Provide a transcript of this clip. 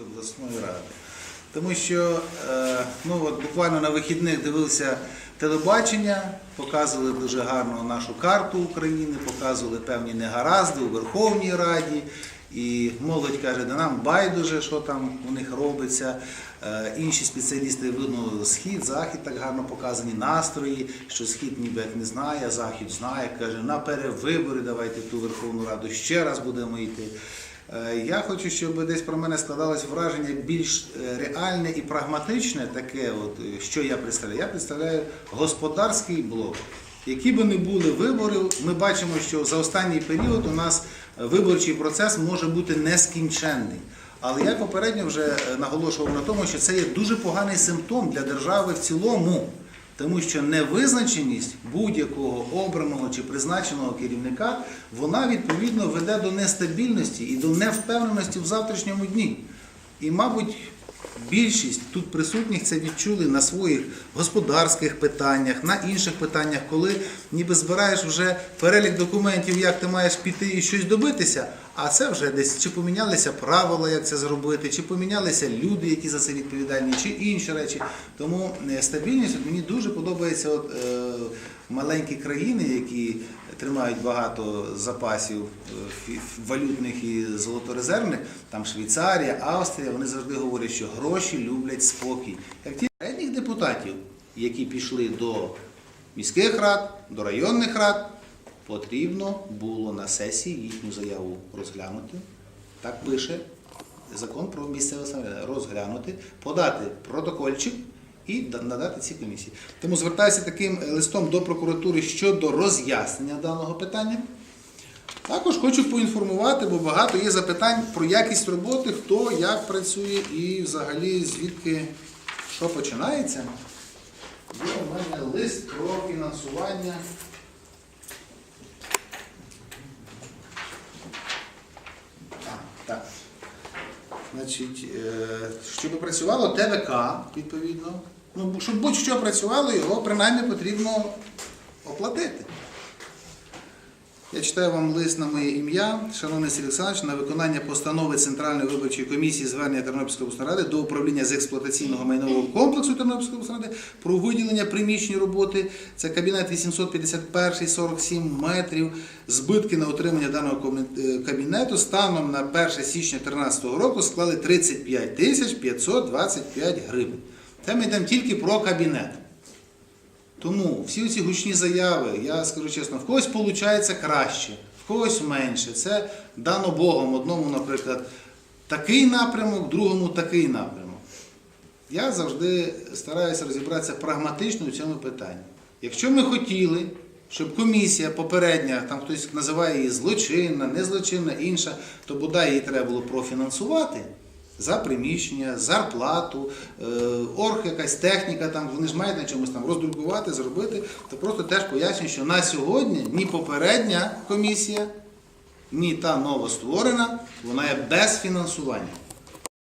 Обласної ради. Тому що е, ну, от буквально на вихідних дивився телебачення, показували дуже гарно нашу карту України, показували певні негаразди у Верховній Раді. І молодь каже, да нам байдуже, що там у них робиться. Е, Інші спеціалісти видно, схід, захід так гарно показані, настрої, що схід ніби як не знає, захід знає, каже, на перевибори давайте ту Верховну Раду ще раз будемо йти. Е, Я хочу, щоб десь про мене складалось враження більш е, реальне і прагматичне, таке, от, е, що я представляю. Я представляю господарський блок. Які би не були вибори, ми бачимо, що за останній період у нас виборчий процес може бути нескінченний. Але я попередньо вже наголошував на тому, що це є дуже поганий симптом для держави в цілому. Тому що невизначеність будь-якого обраного чи призначеного керівника, вона відповідно веде до нестабільності і до невпевненості в завтрашньому дні. І, мабуть, більшість тут присутніх це відчули на своїх господарських питаннях, на інших питаннях, коли ніби збираєш вже перелік документів, як ти маєш піти і щось добитися, а це вже десь чи помінялися правила, як це зробити, чи помінялися люди, які за це відповідальні, чи інші речі. Тому е, стабільність мені дуже подобається от, е, маленькі країни, які тримають багато запасів е, валютних і золоторезервних, там Швейцарія, Австрія, вони завжди говорять, що гроші люблять спокій. Як ті попередніх депутатів, які пішли до міських рад, до районних рад, потрібно було на сесії їхню заяву розглянути. Так пише закон про місцеве самоврядування. Розглянути, подати протокольчик і надати ці комісії. Тому звертаюся таким листом до прокуратури щодо роз'яснення даного питання. Також хочу поінформувати, бо багато є запитань про якість роботи, хто як працює і взагалі звідки що починається. Є у мене лист про фінансування. А, так. Значить, е, щоб працювало ТВК, відповідно. Ну, щоб будь-що працювало, його принаймні потрібно оплатити. Я читаю вам лист на моє ім'я, шановний Сергій Олександрович, на виконання постанови Центральної виборчої комісії звернення Тернопільської обласної ради до управління з експлуатаційного майнового комплексу Тернопільської обласної ради про виділення приміщень роботи. Це кабінет 851, 47 метрів. Збитки на отримання даного е, кабінету станом на 1 січня 2013 року склали 35 тисяч 525 гривень. Це ми йдемо тільки про кабінет. Тому всі ці гучні заяви, я скажу чесно, в когось виходить краще, в когось менше. Це дано Богом. Одному, наприклад, такий напрямок, другому такий напрямок. Я завжди стараюся розібратися прагматично у цьому питанні. Якщо ми хотіли, щоб комісія попередня, там хтось називає її злочинна, незлочинна, інша, то бодай її треба було профінансувати за приміщення, зарплату, е, орг, якась техніка, там, вони ж мають на чомусь там роздрукувати, зробити, то просто теж пояснюю, що на сьогодні ні попередня комісія, ні та новостворена, вона є без фінансування.